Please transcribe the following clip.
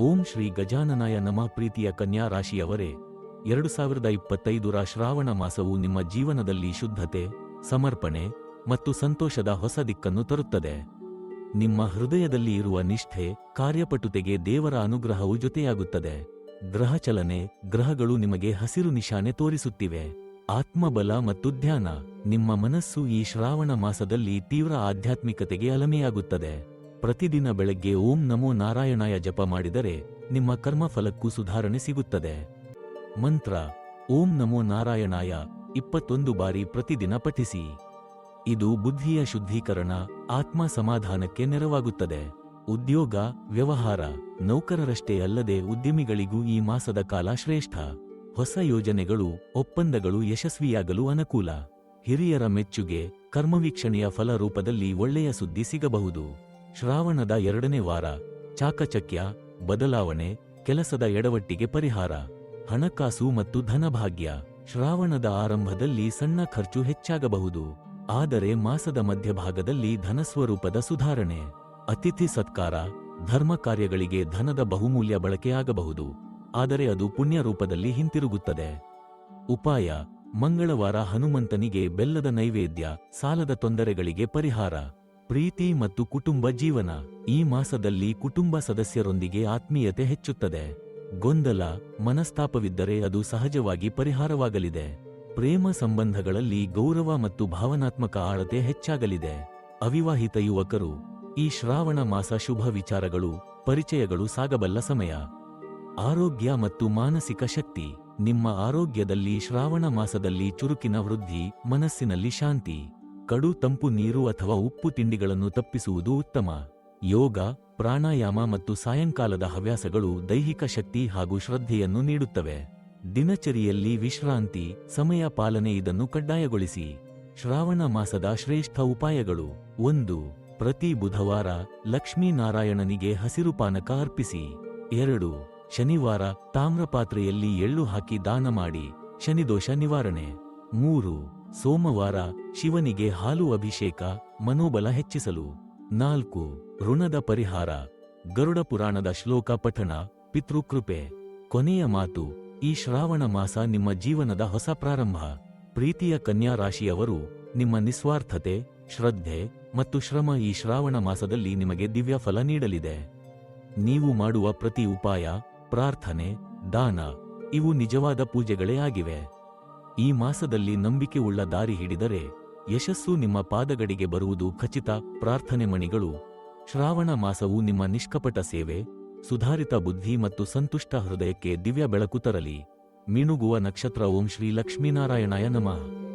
ಓಂ ಶ್ರೀ ಗಜಾನನಾಯ ನಮ ಪ್ರೀತಿಯ ಕನ್ಯಾ ರಾಶಿಯವರೇ, ಎರಡು ಸಾವಿರದ ಇಪ್ಪತ್ತೈದರ ಶ್ರಾವಣ ಮಾಸವು ನಿಮ್ಮ ಜೀವನದಲ್ಲಿ ಶುದ್ಧತೆ, ಸಮರ್ಪಣೆ ಮತ್ತು ಸಂತೋಷದ ಹೊಸ ದಿಕ್ಕನ್ನು ತರುತ್ತದೆ. ನಿಮ್ಮ ಹೃದಯದಲ್ಲಿ ಇರುವ ನಿಷ್ಠೆ, ಕಾರ್ಯಪಟುತೆಗೆ ದೇವರ ಅನುಗ್ರಹವು ಜೊತೆಯಾಗುತ್ತದೆ. ಗ್ರಹ ಚಲನೆ, ಗ್ರಹಗಳು ನಿಮಗೆ ಹಸಿರು ನಿಶಾನೆ ತೋರಿಸುತ್ತಿವೆ. ಆತ್ಮಬಲ ಮತ್ತು ಧ್ಯಾನ, ನಿಮ್ಮ ಮನಸ್ಸು ಈ ಶ್ರಾವಣ ಮಾಸದಲ್ಲಿ ತೀವ್ರ ಆಧ್ಯಾತ್ಮಿಕತೆಗೆ ಅಲಮೆಯಾಗುತ್ತದೆ. ಪ್ರತಿದಿನ ಬೆಳಗ್ಗೆ ಓಂ ನಮೋ ನಾರಾಯಣಾಯ ಜಪ ಮಾಡಿದರೆ ನಿಮ್ಮ ಕರ್ಮಫಲಕ್ಕೂ ಸುಧಾರಣೆ ಸಿಗುತ್ತದೆ. ಮಂತ್ರ, ಓಂ ನಮೋ ನಾರಾಯಣಾಯ ಇಪ್ಪತ್ತೊಂದು ಬಾರಿ ಪ್ರತಿದಿನ ಪಠಿಸಿ. ಇದು ಬುದ್ಧಿಯ ಶುದ್ಧೀಕರಣ, ಆತ್ಮ ಸಮಾಧಾನಕ್ಕೆ ನೆರವಾಗುತ್ತದೆ. ಉದ್ಯೋಗ, ವ್ಯವಹಾರ, ನೌಕರರಷ್ಟೇ ಅಲ್ಲದೆ ಉದ್ಯಮಿಗಳಿಗೂ ಈ ಮಾಸದ ಕಾಲ ಶ್ರೇಷ್ಠ. ಹೊಸ ಯೋಜನೆಗಳು, ಒಪ್ಪಂದಗಳು ಯಶಸ್ವಿಯಾಗಲು ಅನುಕೂಲ. ಹಿರಿಯರ ಮೆಚ್ಚುಗೆ, ಕರ್ಮವೀಕ್ಷಣೆಯ ಫಲ ರೂಪದಲ್ಲಿ ಒಳ್ಳೆಯ ಸುದ್ದಿ ಸಿಗಬಹುದು. ಶ್ರಾವಣದ ಎರಡನೇ ವಾರ ಚಾಕಚಕ್ಯ, ಬದಲಾವಣೆ, ಕೆಲಸದ ಎಡವಟ್ಟಿಗೆ ಪರಿಹಾರ, ಹಣಕಾಸು ಮತ್ತು ಧನಭಾಗ್ಯ. ಶ್ರಾವಣದ ಆರಂಭದಲ್ಲಿ ಸಣ್ಣ ಖರ್ಚು ಹೆಚ್ಚಾಗಬಹುದು, ಆದರೆ ಮಾಸದ ಮಧ್ಯಭಾಗದಲ್ಲಿ ಧನಸ್ವರೂಪದ ಸುಧಾರಣೆ. ಅತಿಥಿ ಸತ್ಕಾರ, ಧರ್ಮ ಕಾರ್ಯಗಳಿಗೆ ಧನದ ಬಹುಮೂಲ್ಯ ಬಳಕೆಯಾಗಬಹುದು ಆದರೆ ಅದು ಪುಣ್ಯ ರೂಪದಲ್ಲಿ ಹಿಂತಿರುಗುತ್ತದೆ. ಉಪಾಯ, ಮಂಗಳವಾರ ಹನುಮಂತನಿಗೆ ಬೆಲ್ಲದ ನೈವೇದ್ಯ, ಸಾಲದ ತೊಂದರೆಗಳಿಗೆ ಪರಿಹಾರ. ಪ್ರೀತಿ ಮತ್ತು ಕುಟುಂಬ ಜೀವನ ಈ ಮಾಸದಲ್ಲಿ ಕುಟುಂಬ ಸದಸ್ಯರೊಂದಿಗೆ ಆತ್ಮೀಯತೆ ಹೆಚ್ಚುತ್ತದೆ. ಗೊಂದಲ, ಮನಸ್ತಾಪವಿದ್ದರೆ ಅದು ಸಹಜವಾಗಿ ಪರಿಹಾರವಾಗಲಿದೆ. ಪ್ರೇಮ ಸಂಬಂಧಗಳಲ್ಲಿ ಗೌರವ ಮತ್ತು ಭಾವನಾತ್ಮಕ ಆಳತೆ ಹೆಚ್ಚಾಗಲಿದೆ. ಅವಿವಾಹಿತ ಯುವಕರು, ಈ ಶ್ರಾವಣ ಮಾಸ ಶುಭ ವಿಚಾರಗಳು, ಪರಿಚಯಗಳು ಸಾಗಬಲ್ಲ ಸಮಯ. ಆರೋಗ್ಯ ಮತ್ತು ಮಾನಸಿಕ ಶಕ್ತಿ, ನಿಮ್ಮ ಆರೋಗ್ಯದಲ್ಲಿ ಶ್ರಾವಣ ಮಾಸದಲ್ಲಿ ಚುರುಕಿನ ವೃದ್ಧಿ, ಮನಸ್ಸಿನಲ್ಲಿ ಶಾಂತಿ. ಕಡು ತಂಪು ನೀರು ಅಥವಾ ಉಪ್ಪು ತಿಂಡಿಗಳನ್ನು ತಪ್ಪಿಸುವುದು ಉತ್ತಮ. ಯೋಗ, ಪ್ರಾಣಾಯಾಮ ಮತ್ತು ಸಾಯಂಕಾಲದ ಹವ್ಯಾಸಗಳು ದೈಹಿಕ ಶಕ್ತಿ ಹಾಗೂ ಶ್ರದ್ಧೆಯನ್ನು ನೀಡುತ್ತವೆ. ದಿನಚರಿಯಲ್ಲಿ ವಿಶ್ರಾಂತಿ, ಸಮಯ ಪಾಲನೆ ಇದನ್ನು ಕಡ್ಡಾಯಗೊಳಿಸಿ. ಶ್ರಾವಣ ಮಾಸದ ಶ್ರೇಷ್ಠ ಉಪಾಯಗಳು. ಒಂದು, ಪ್ರತಿ ಬುಧವಾರ ಲಕ್ಷ್ಮೀನಾರಾಯಣನಿಗೆ ಹಸಿರು ಪಾನಕ ಅರ್ಪಿಸಿ. ಎರಡು, ಶನಿವಾರ ತಾಮ್ರಪಾತ್ರೆಯಲ್ಲಿ ಎಳ್ಳು ಹಾಕಿ ದಾನ ಮಾಡಿ. ಶನಿದೋಷ ನಿವಾರಣೆ. ಮೂರು ಸೋಮವಾರ ಶಿವನಿಗೆ ಹಾಲು ಅಭಿಷೇಕ, ಮನೋಬಲ ಹೆಚ್ಚಿಸಲು. ನಾಲ್ಕು, ಋಣದ ಪರಿಹಾರ. ಗರುಡ ಪುರಾಣದ ಶ್ಲೋಕ ಪಠಣ, ಪಿತೃಕೃಪೆ. ಕೊನೆಯ ಮಾತು, ಈ ಶ್ರಾವಣ ಮಾಸ ನಿಮ್ಮ ಜೀವನದ ಹೊಸ ಪ್ರಾರಂಭ. ಪ್ರೀತಿಯ ಕನ್ಯಾ ರಾಶಿಯವರು, ನಿಮ್ಮ ನಿಸ್ವಾರ್ಥತೆ, ಶ್ರದ್ಧೆ ಮತ್ತು ಶ್ರಮ ಈ ಶ್ರಾವಣ ಮಾಸದಲ್ಲಿ ನಿಮಗೆ ದಿವ್ಯ ಫಲ ನೀಡಲಿದೆ. ನೀವು ಮಾಡುವ ಪ್ರತಿ ಉಪಾಯ, ಪ್ರಾರ್ಥನೆ, ದಾನ. ಇವು ನಿಜವಾದ ಪೂಜೆಗಳೇ ಆಗಿವೆ. ಈ ಮಾಸದಲ್ಲಿ ನಂಬಿಕೆ ಉಳ್ಳ ದಾರಿ ಹಿಡಿದರೆ ಯಶಸ್ಸು ನಿಮ್ಮ ಪಾದಗಡಿಗೆ ಬರುವುದು ಖಚಿತ ಪ್ರಾರ್ಥನೆ ಮಣಿಗಳು. ಶ್ರಾವಣ ಮಾಸವು ನಿಮ್ಮ ನಿಷ್ಕಪಟ ಸೇವೆ, ಸುಧಾರಿತ ಬುದ್ಧಿ ಮತ್ತು ಸಂತುಷ್ಟ ಹೃದಯಕ್ಕೆ ದಿವ್ಯ ಬೆಳಕು ತರಲಿ. ಮಿಣುಗುವ ನಕ್ಷತ್ರ ಓಂ ಶ್ರೀ ಲಕ್ಷ್ಮೀನಾರಾಯಣಾಯ ನಮಃ.